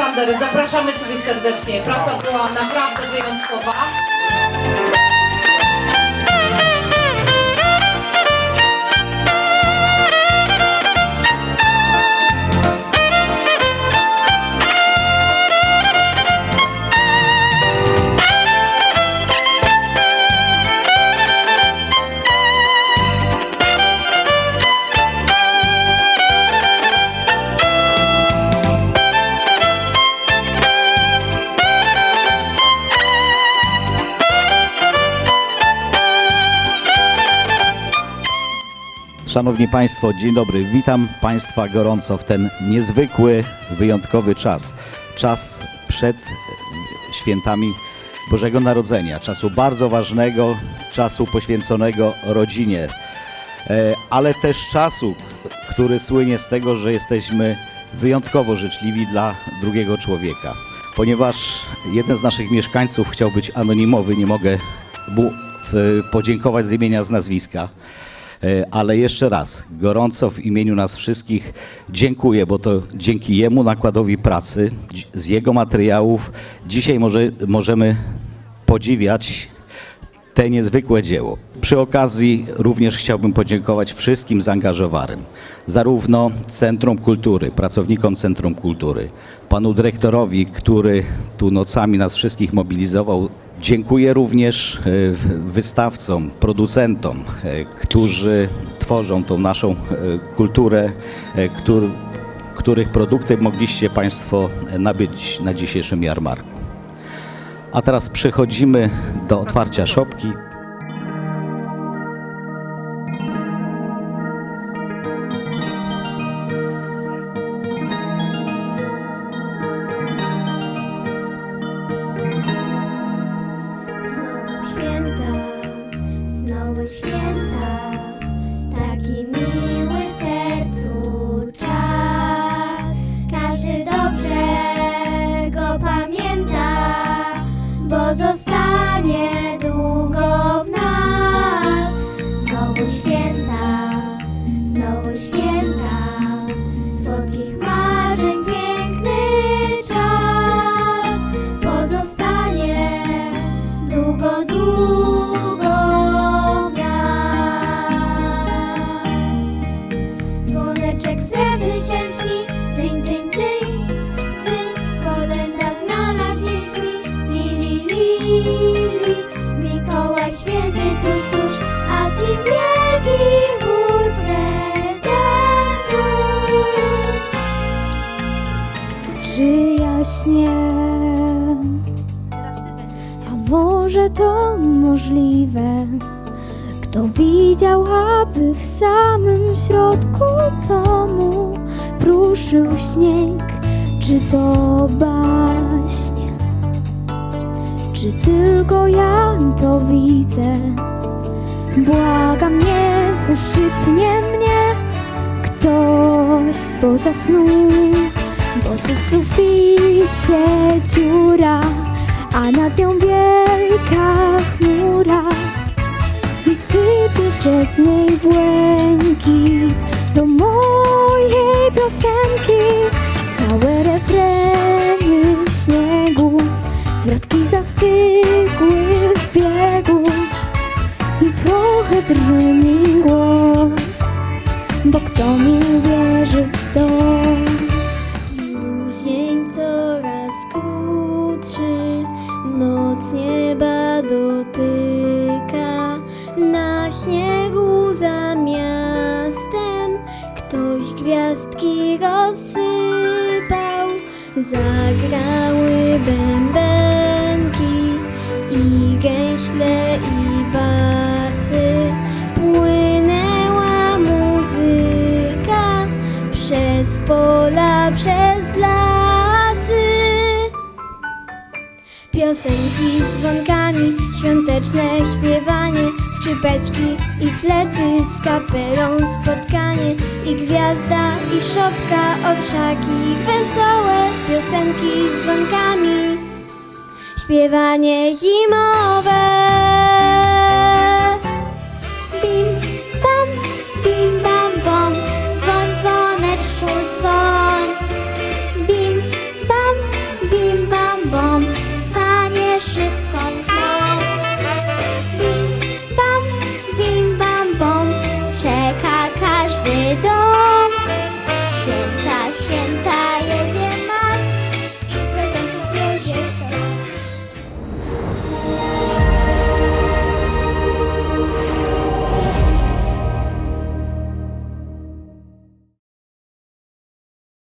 Bader, zapraszamy Ciebie serdecznie. Praca była naprawdę wyjątkowa. Szanowni Państwo, dzień dobry. Witam Państwa gorąco w ten niezwykły, wyjątkowy czas. Czas przed świętami Bożego Narodzenia. Czasu bardzo ważnego, czasu poświęconego rodzinie, e, ale też czasu, który słynie z tego, że jesteśmy wyjątkowo życzliwi dla drugiego człowieka. Ponieważ jeden z naszych mieszkańców chciał być anonimowy, nie mogę mu e, podziękować z imienia, z nazwiska. E, Ale jeszcze raz, gorąco w imieniu nas wszystkich dziękuję, bo to dzięki jemu nakładowi pracy, z jego materiałów, dzisiaj może, możemy podziwiać te niezwykłe dzieło. Przy okazji również chciałbym podziękować wszystkim zaangażowanym, zarówno Centrum Kultury, pracownikom Centrum Kultury, panu dyrektorowi, który tu nocami nas wszystkich mobilizował. Dziękuję również e, wystawcom, producentom, e, którzy tworzą tą naszą e, kulturę, któr- których produkty mogliście Państwo nabyć na dzisiejszym jarmarku. A teraz przechodzimy do otwarcia szopki. A może to możliwe? Kto widział, aby w samym środku domu pruszył śnieg? Czy to baśń? Czy tylko ja to widzę? Błagam, nie uszczypnie mnie ktoś spoza snu, bo tu w suficie dziura, a nad nią wielka chmura i sypie się z niej błękit do mojej piosenki. Całe refreny w śniegu, zwrotki zastygły w biegu i trochę drży głos, bo kto mi gwiazdki rozsypał. Zagrały bębenki i gęśle i basy. Płynęła muzyka przez pola, przez lasy. Piosenki z dzwonkami, świąteczne śpiewanie, skrzypeczki i flety z kapelą spotkanie i gwiazda i szopka, orszaki, wesołe piosenki z dzwonkami, śpiewanie zimowe.